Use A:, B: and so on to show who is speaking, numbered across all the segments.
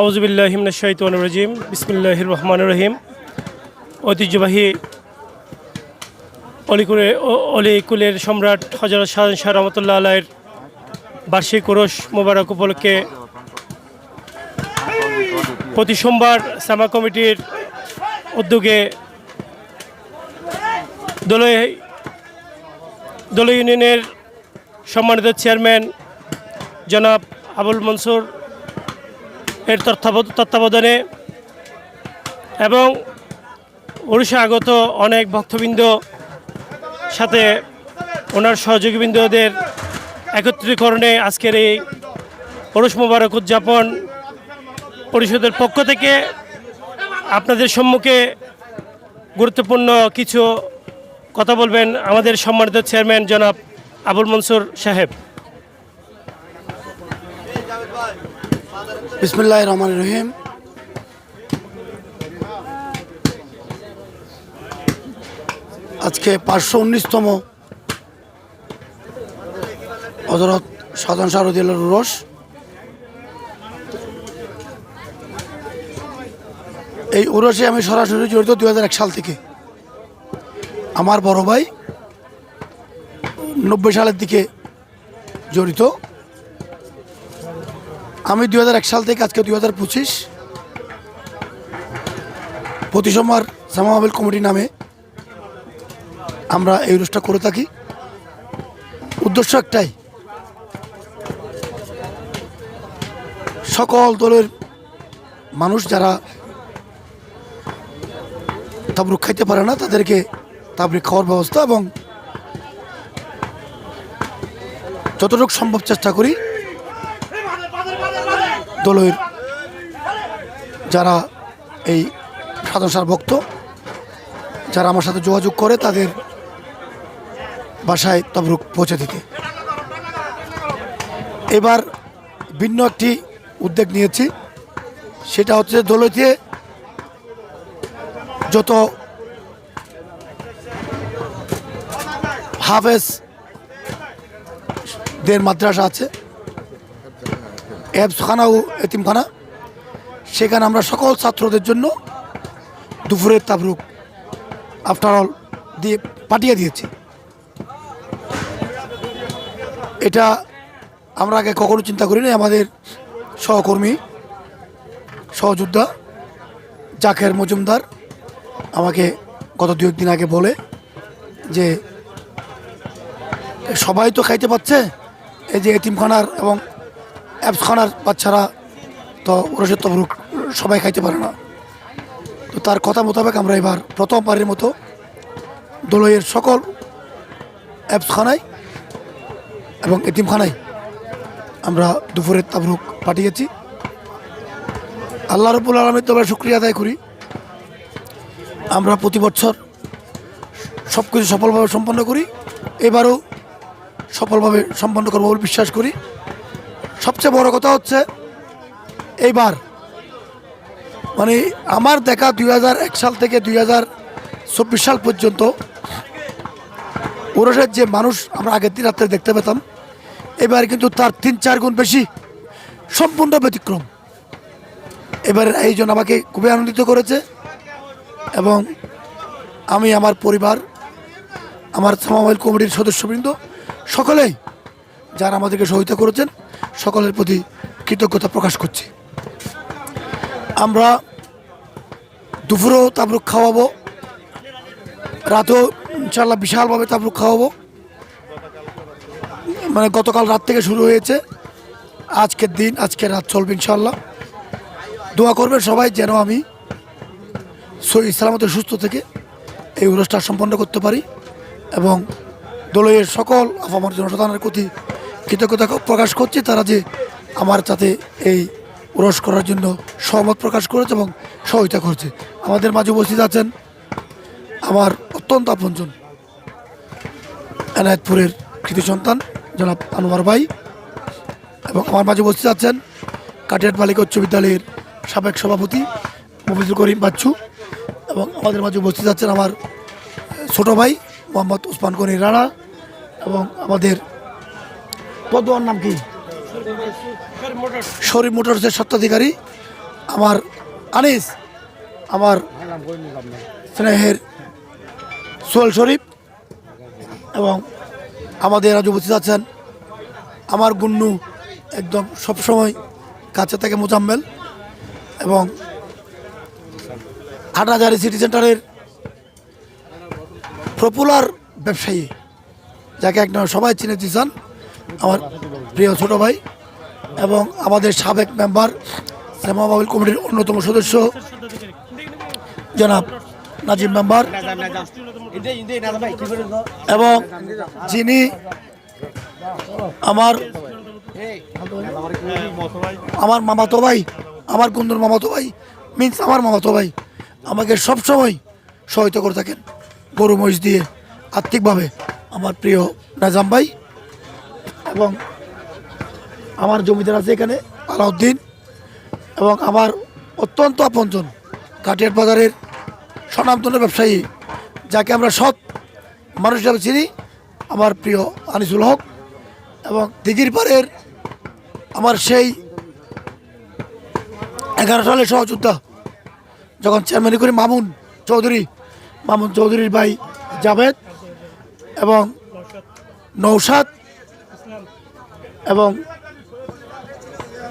A: আউজুবিল্লাহিমনাশাইতান রাজিম। বিসমিল্লাহির রহমান রহিম। ঐতিহ্যবাহী অলিকুলে অলিকুলের সম্রাট হজরত শাহ শাহ রহমতুল্লাহ আলাইয়ের বার্ষিক ওরস মোবারক উপলক্ষে প্রতি সোমবার সামা কমিটির উদ্যোগে দলীয় দলীয় ইউনিয়নের সম্মানিত চেয়ারম্যান জনাব আবুল মনসুর এর তত্ত্বাব- তত্ত্বাবধানে এবং উড়িষ্যা আগত অনেক ভক্তবৃন্দ সাথে ওনার সহযোগীবৃন্দদের একত্রীকরণে আজকের এই ওরস মোবারক উদযাপন পরিষদের পক্ষ থেকে আপনাদের সম্মুখে গুরুত্বপূর্ণ কিছু কথা বলবেন আমাদের সম্মানিত চেয়ারম্যান জনাব আবুল মনসুর সাহেব।
B: বিসমুল্লাহ রহমান রহিম। আজকে পাঁচশো উনিশতম হজরত সাধন শারদুল রস এই উরসে আমি সরাসরি জড়িত দু হাজার এক সাল থেকে। আমার বড় ভাই নব্বই সালের দিকে জড়িত। আমি দুই সাল থেকে আজকে দুই হাজার পঁচিশ প্রতি সোমবার সামাবিল কমিটি নামে আমরা এই অনুষ্ঠান করে থাকি। উদ্দেশ্য একটাই। সকল দলের মানুষ যারা তাবরুক খাইতে পারে না, তাদেরকে তাবরিক খাওয়ার ব্যবস্থা এবং যতটুকু সম্ভব চেষ্টা করি দলের যারা এই সাধন সার ভক্ত, যারা আমার সাথে যোগাযোগ করে তাদের বাসায় তবরুক পৌঁছে দিতে। এবার ভিন্ন একটি উদ্যোগ নিয়েছি, সেটা হচ্ছে দলইতে যত হাফেজ দের মাদ্রাসা আছে অ্যাবসখানা ও এতিমখানা। সেখানে আমরা সকল ছাত্রদের জন্য দুপুরের তাবরুক আফটার অল দিয়ে পাঠিয়ে দিয়েছি। এটা আমরা আগে কখনো চিন্তা করিনি আমাদের সহকর্মী, সহযোদ্ধা, জাকের মজুমদার আমাকে গত দু একদিন আগে বলে যে, সবাই তো খাইতে পাচ্ছে এই যে এতিমখানার এবং অ্যাপসখানার বাচ্চারা তো ওরসের তবরুক সবাই খাইতে পারে না। তো তার কথা মোতাবেক আমরা এবার প্রথমবারের মতো দোলইয়ের সকল অ্যাপসখানায় এবং এতিমখানায় আমরা দুপুরের তাবরুক পাঠিয়েছি। আল্লাহ রবুল আলমের তবে শুক্রিয়া আদায় করি। আমরা প্রতি বছর সব কিছু সফলভাবে সম্পন্ন করি। এবারও সফলভাবে সম্পন্ন করব বলে বিশ্বাস করি। সবচেয়ে বড় কথা হচ্ছে, এইবার মানে আমার দেখা দুই সাল থেকে দুই সাল পর্যন্ত ওরসের যে মানুষ আমরা আগের দিন রাত্রে দেখতে পেতাম, এবার কিন্তু তার তিন চার গুণ বেশি সম্পূর্ণ ব্যতিক্রম। এবারের আয়োজন আমাকে খুবই আনন্দিত করেছে এবং আমি আমার পরিবার, আমার সামাইল কমিটির সদস্যবৃন্দ, সকলেই যারা আমাদেরকে সহায়তা করেছেন সকলের প্রতি কৃতজ্ঞতা প্রকাশ করছি। আমরা দুপুরেও তাবরুক খাওয়াবো, রাতেও ইনশাল্লাহ বিশালভাবে তাবরুক খাওয়াবো। মানে গতকাল রাত থেকে শুরু হয়েছে, আজকের দিন, আজকের রাত চলবে ইনশাল্লাহ দোয়া করবেন সবাই যেন আমি সই সালামত সুস্থ থেকে এই অনুষ্ঠান সম্পন্ন করতে পারি এবং দলের সকল আপামর জনসাধারণের প্রতি কৃতজ্ঞতা প্রকাশ করছি, তারা যে আমার সাথে এই উরস করার জন্য সহমত প্রকাশ করেছে এবং সহায়তা করছে। আমাদের মাঝে উপস্থিত আছেন আমার অত্যন্ত আপনজন এনায়তপুরের কৃতি সন্তান, জনাব আনোয়ার ভাই এবং আমার মাঝে উপস্থিত আছেন কাটিয়াট বালিকা উচ্চ বিদ্যালয়ের সাবেক সভাপতি মফিজুল করিম বাচ্চু এবং আমাদের মাঝে উপস্থিত আছেন আমার ছোট ভাই মোহাম্মদ ওসমান গনি রানা এবং আমাদের পদোয়ার নাম কি? শরীফ মোটরসের স্বত্বাধিকারী আমার আনিস আমার স্নেহের সোহেল শরীফ এবং আমাদের আজ উপস্থিত আছেন। আমার গুন্নু একদম সবসময় কাছে থেকে মোজাম্মেল এবং হাটাজারি সিটি সেন্টারের পপুলার ব্যবসায়ী যাকে এক নামে সবাই চিনে দিয়েছেন আমার প্রিয় ছোট ভাই এবং আমাদের সাবেক মেম্বার বাবুল কমিটির অন্যতম সদস্য, জনাব নাজিম মেম্বার। এবং যিনি আমার আমার মামাতো ভাই, আমার কুন্দুর মামাতো ভাই, মিন্স আমার মামাতো ভাই, আমাকে সবসময় সহায়তা করে থাকেন গরু মহিষ দিয়ে আর্থিকভাবে। আমার প্রিয় নাজাম ভাই এবং আমার জমিদার আছে এখানে, আলাউদ্দিন, এবং আমার অত্যন্ত আপনজন কাটিয়ার বাজারের স্বনামধন্য ব্যবসায়ী, যাকে আমরা সৎ মানুষ হিসাবে চিনি, আমার প্রিয় আনিসুল হক, এবং দিঘির পাড়ের আমার সেই এগারো সালের সহযোদ্ধা, যখন চেয়ারম্যানি করি মামুন চৌধুরী, মামুন চৌধুরীর ভাই জাভেদ, এবং নৌসাদ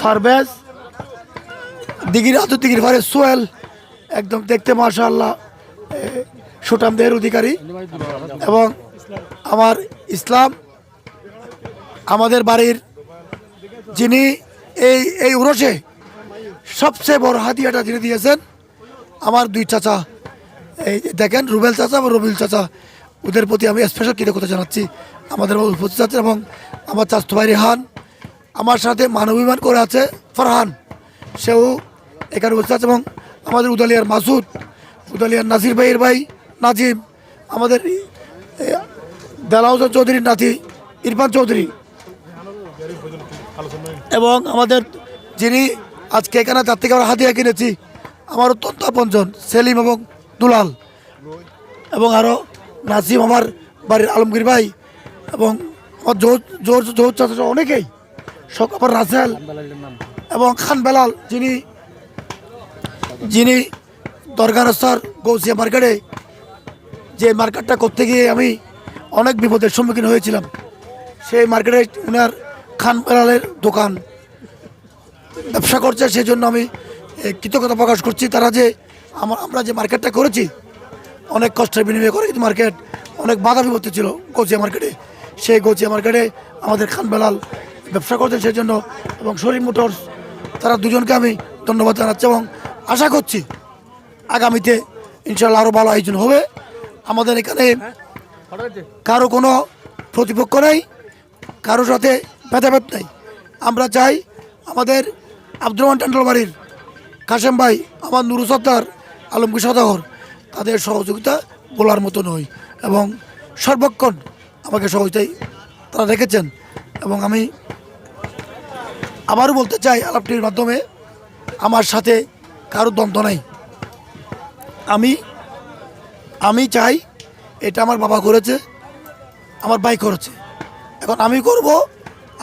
B: ফারবেজ, দিঘির আত দিঘির পাড়ের সোয়েল একদম দেখতে মাশাআল্লাহ সুটাম দেহের অধিকারী। এবং আমার ইসলাম, আমাদের বাড়ির যিনি এই এই উরসে সবচেয়ে বড় হাতিয়াটা যিনি দিয়েছেন, আমার দুই চাচা, এই দেখেন রুবেল চাচা এবং রবিউল চাচা, ওদের প্রতি আমি স্পেশাল কৃতজ্ঞতা জানাচ্ছি। আমাদের উপস্থিত আছে এবং আমার চাস্ত ভাই রেহান আমার সাথে মানবিমান করে আছে ফরহান। সেও এখানে উপস্থিত আছে এবং আমাদের উদালিয়ার মাসুদ, উদালিয়ার নাসির ভাইয়ের ভাই নাজিম, আমাদের দেলাউদ্দিন চৌধুরীর নাতি ইরফান চৌধুরী। এবং আমাদের যিনি আজকে এখানে তার থেকে আমরা হাতিয়া কিনেছি, আমার অত্যন্ত আপনজন সেলিম এবং দুলাল। এবং আরও নাসিম আমার বাড়ির আলমগীর ভাই এবং আমার জোর অনেকেই। আমার রাসেল এবং খান বেলাল, যিনি যিনি দরগারস্তার গৌসিয়া মার্কেটে যে মার্কেটটা করতে গিয়ে আমি অনেক বিপদের সম্মুখীন হয়েছিলাম। সেই মার্কেটে ওনার খান বেলালের দোকান। ব্যবসা করছে সেই জন্য আমি কৃতজ্ঞতা প্রকাশ করছি। তারা যে আমার আমরা যে মার্কেটটা করেছি, অনেক কষ্টের বিনিময়ে করে কিন্তু মার্কেট, অনেক বাধা বিপত্তি ছিল গৌসিয়া মার্কেটে। সেই গোচিয়া মার্কেটে আমাদের খান বেলাল ব্যবসা করছেন সেই জন্য, এবং শরীফ মোটরস তারা দুজনকে আমি ধন্যবাদ জানাচ্ছি এবং আশা করছি আগামীতে ইনশাল্লাহ আরও ভালো আয়োজন হবে। আমাদের এখানে কারও কোনো প্রতিপক্ষ নেই কারোর সাথে ভেদাভেদ নেই। আমরা চাই আমাদের আব্দুর রহমান টান্ডল বাড়ির কাশেম ভাই, আমার নুরু সত্তার আলমগীর সদাগর তাদের সহযোগিতা বলার মতো নয় এবং সর্বক্ষণ আমাকে সহযোগিতায় তারা রেখেছেন এবং আমি আবারও বলতে চাই আলাপটির মাধ্যমে আমার সাথে কারও দ্বন্দ্ব নেই। আমি আমি চাই এটা আমার বাবা করেছে, আমার ভাই করেছে। এখন আমি করব,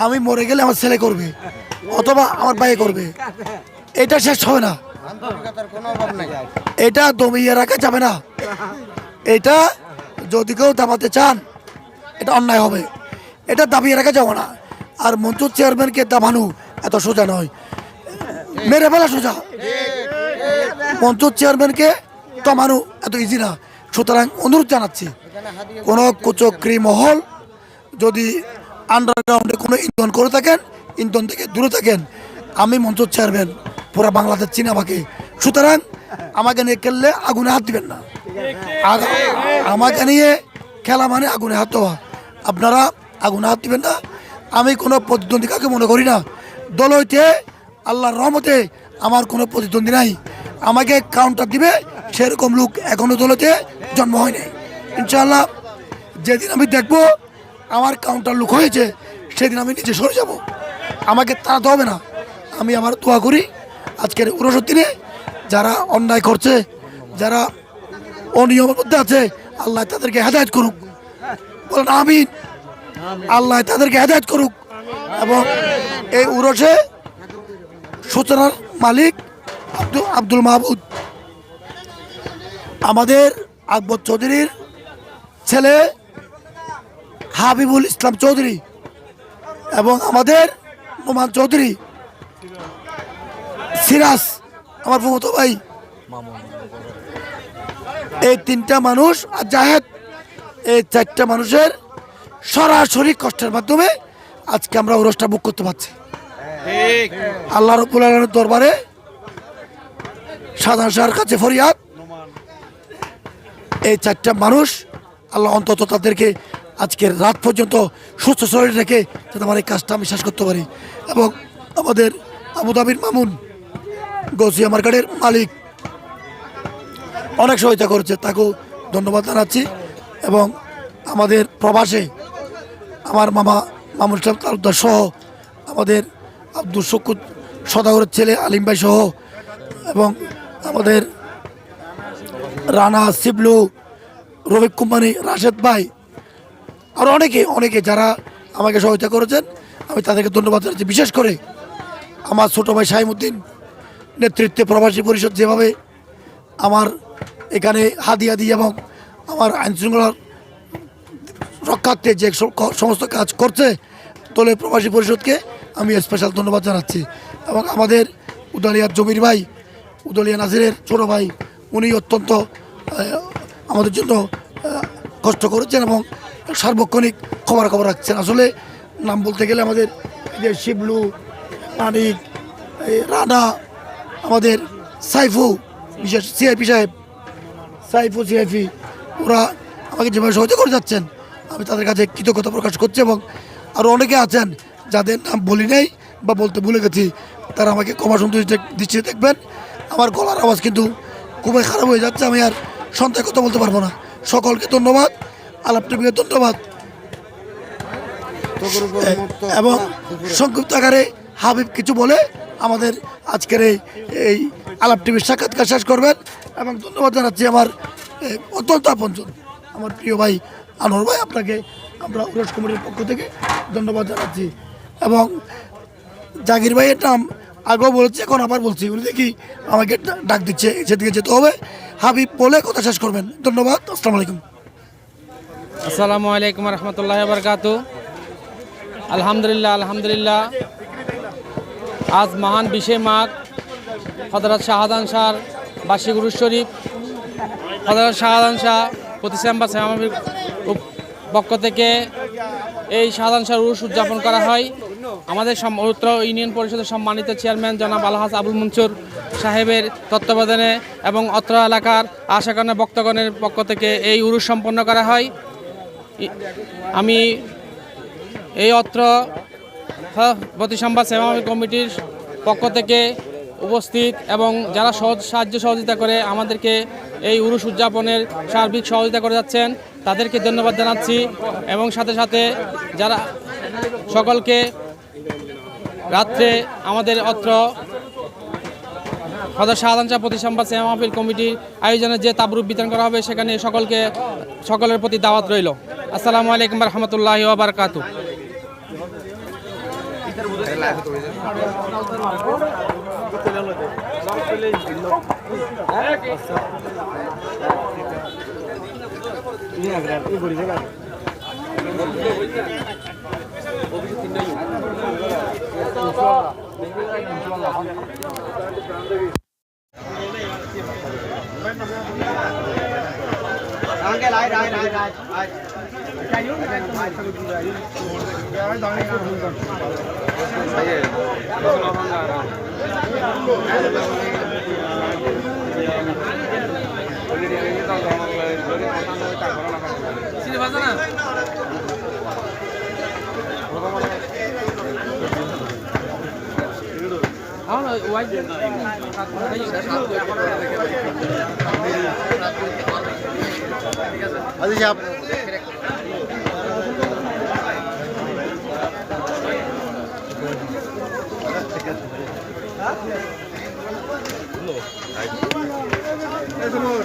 B: আমি মরে গেলে আমার ছেলে করবে, অথবা আমার ভাই করবে। এটা শেষ হবে না। এটা দমিয়ে রাখা যাবে না। এটা যদি কেউ দাবাতে চান এটা অন্যায় হবে। এটা দাবিয়ে রাখা যাবে না। আর মঞ্চ চেয়ারম্যানকে দাবানো এত সোজা নয়। মেরে ফেলা সোজা। মঞ্চ চেয়ারম্যানকে দমানো এত ইজি না। সুতরাং অনুরোধ জানাচ্ছি, কোনো কুচক্রি মহল যদি আন্ডারগ্রাউন্ডে কোনো ইন্ধন করে থাকেন, ইন্ধন থেকে দূরে থাকেন, আমি মঞ্চ চেয়ারম্যান, পুরা বাংলাদেশ চিনে আমাকে। সুতরাং আমাকে নিয়ে খেললে আগুনে হাত দিবেন না। আগা- আমাকে নিয়ে খেলা মানে আগুনে হাত দেওয়া। আপনারা আগুন হাত দিবেন না। আমি কোনো প্রতিদ্বন্দ্বী কাকে মনে করি না। দল হইতে আল্লাহর রহমতে আমার কোনো প্রতিদ্বন্দ্বী নাই। আমাকে কাউন্টার দিবে, সেরকম লোক এখনও দলতে জন্ম হয়নি ইনশাআল্লাহ, যেদিন আমি দেখব আমার কাউন্টার লোক হয়েছে, সেদিন আমি নিজে সরে যাব। আমাকে তাড়াতে হবে না। আমি আমার দোয়া করি আজকের উনষট দিনে যারা অন্যায় করছে, যারা অনিয়মের মধ্যে আছে, আল্লাহ তাদেরকে হেদায়ত করুক। বলেন, আমিন। আল্লাহ তাদেরকে হেদায়ত করুক। এবং এই উরসে সূচনার মালিক আব্দুল মাহমুদ। আমাদের আকবর চৌধুরীর ছেলে হাবিবুল ইসলাম চৌধুরী এবং আমাদের নোমান চৌধুরী। সিরাজ, আমার ফুমতো ভাই। এই তিনটা মানুষ আর জাহেদ এই চারটা মানুষের সরাসরি কষ্টের মাধ্যমে আজকে আমরা ওরসটা বুক করতে পারছি। আল্লাহ আলমের দরবারে সাধারণ শাহর কাছে ফরিয়াদ। এই চারটা মানুষ আল্লাহ অন্তত তাদেরকে আজকের রাত পর্যন্ত সুস্থ শরীর রেখে যাতে আমার এই কাজটা আমি শেষ করতে পারি। এবং আমাদের আবুধাবির মামুন গৌসিয়া মার্কেটের মালিক অনেক সহায়তা করছে তাকেও ধন্যবাদ জানাচ্ছি। এবং আমাদের প্রবাসে আমার মামা মামুন ইসলাম তালুকদার সহ আমাদের আব্দুল শকুর সদাগরের ছেলে আলিম ভাই সহ এবং আমাদের রানা শিবলু রবিক কুমারী রাশেদ ভাই, আর অনেকে অনেকে যারা আমাকে সহায়তা করেছেন, আমি তাদেরকে ধন্যবাদ জানাচ্ছি। বিশেষ করে আমার ছোটো ভাই শাহিমুদ্দিন নেতৃত্বে প্রবাসী পরিষদ যেভাবে আমার এখানে হাদিয়া দিয়ে এবং আমার আইনশৃঙ্খলার রক্ষার্থে যে সমস্ত কাজ করছে দলের প্রবাসী পরিষদকে আমি স্পেশাল ধন্যবাদ জানাচ্ছি। এবং আমাদের উদালিয়ার জমির ভাই, উদলিয়া নাজিরের ছোট ভাই, উনি অত্যন্ত আমাদের জন্য কষ্ট করেছেন এবং সার্বক্ষণিক খবর খবর রাখছেন। আসলে নাম বলতে গেলে আমাদের যে শিবলু, মানিক রানা, আমাদের সাইফু, বিশেষ সিআইপি সাহেব, সাইফু সিআইপি ওরা আমাকে যেভাবে সহযোগিতা করে যাচ্ছেন, আমি তাদের কাছে কৃতজ্ঞতা প্রকাশ করছি এবং আরও অনেকে আছেন যাদের নাম বলি নাই বা বলতে ভুলে গেছি, তারা আমাকে ক্ষমা সুন্দর দৃষ্টিতে দেখবেন। আমার গলার আওয়াজ কিন্তু খুবই খারাপ হয়ে যাচ্ছে, আমি আর সন্ধ্যায় কথা বলতে পারব না। সকলকে ধন্যবাদ, আলাপ টিভিকে ধন্যবাদ। এবং সংক্ষিপ্ত আকারে হাবিব কিছু বলে আমাদের আজকের এই আলাপ টিভির সাক্ষাৎকার শেষ করবেন এবং ধন্যবাদ জানাচ্ছি আমার অত্যন্ত আপনজন। আমার প্রিয় ভাই আনোয়ার ভাই, আপনাকে আমরা উরস কমিটির পক্ষ থেকে ধন্যবাদ জানাচ্ছি। এবং জাগির ভাইয়ের নাম আগেও বলেছি, এখন আবার বলছি। উনি দেখি আমাকে ডাক দিচ্ছে, সেদিকে যেতে হবে। হাবিব বলে কথা শেষ করবেন। ধন্যবাদ, আসসালামু আলাইকুম।
C: আসসালামু আলাইকুম রহমতুল্লাহ বরকাত আলহামদুলিল্লাহ আলহামদুলিল্লাহ। আজ মহান বিশে মাঘ হজরত শাহাদান শাহ বাসী গুরু শরীফ। শাহাদান শাহ প্রতিষ্ঠান বা সেমামির পক্ষ থেকে এই শাহাদান শাহ উরুষ উদযাপন করা হয়। আমাদের উত্তর ইউনিয়ন পরিষদের সম্মানিত চেয়ারম্যান জনাব আলহাজ আবুল মনসুর সাহেবের তত্ত্বাবধানে এবং অত্র এলাকার আশাকরণের বক্তগণের পক্ষ থেকে এই উরুষ সম্পন্ন করা হয়। আমি এই অত্র প্রতিসম্বাদ সেবা কমিটির পক্ষ থেকে উপস্থিত এবং যারা সাহায্য সহযোগিতা করে আমাদেরকে এই উরুষ উদযাপনের সার্বিক সহযোগিতা করে যাচ্ছেন। তাদেরকে ধন্যবাদ জানাচ্ছি এবং সাথে সাথে যারা সকলকে রাত্রে আমাদের অত্র হজরত শাহজাহানশাহ প্রতিসম্বাদ সিনেমা মাহফিল কমিটির আয়োজনে যে তাবরূপ বিতরণ করা হবে, সেখানে সকলকে, সকলের প্রতি দাওয়াত রইল। আসসালামু আলাইকুম রহমতুল্লাহ বারকাতু
D: Thank. হ্যাঁ? Angkat lagi, lagi, lagi, lagi. Kayu, kayu, kayu. Jangan dong, jangan. Saya. Kalau dia ini అవును వైట్ అది చేప Hello. Hello.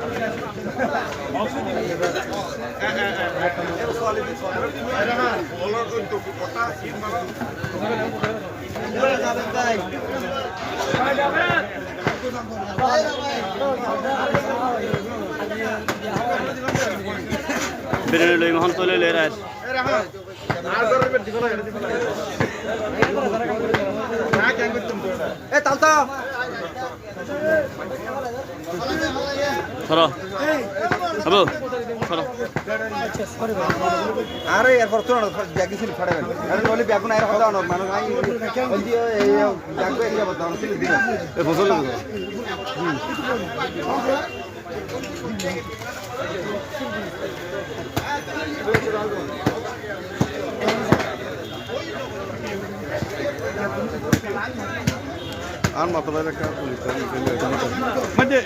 E: বেরোলে লই মহন তোলে লই রাস
D: এ তালতা
E: সরো আবু সরো
D: আরে এরপর তো না ফাড়ে আরে মানুষ আই এই ব্যাগু না ছিল দিন এ আর মাত্র বাইরে কাজ মানে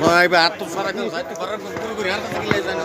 D: সবাই আর তো সারা কেউ সাইতে করার করে করে আর থেকে লাই জানো।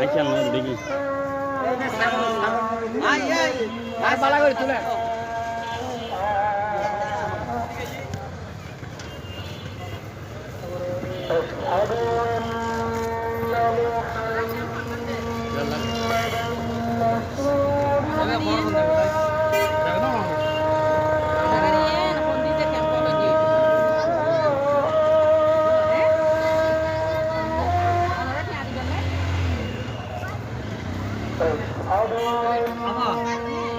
E: আঙ্কেল না দেখি।
F: 好的。妈妈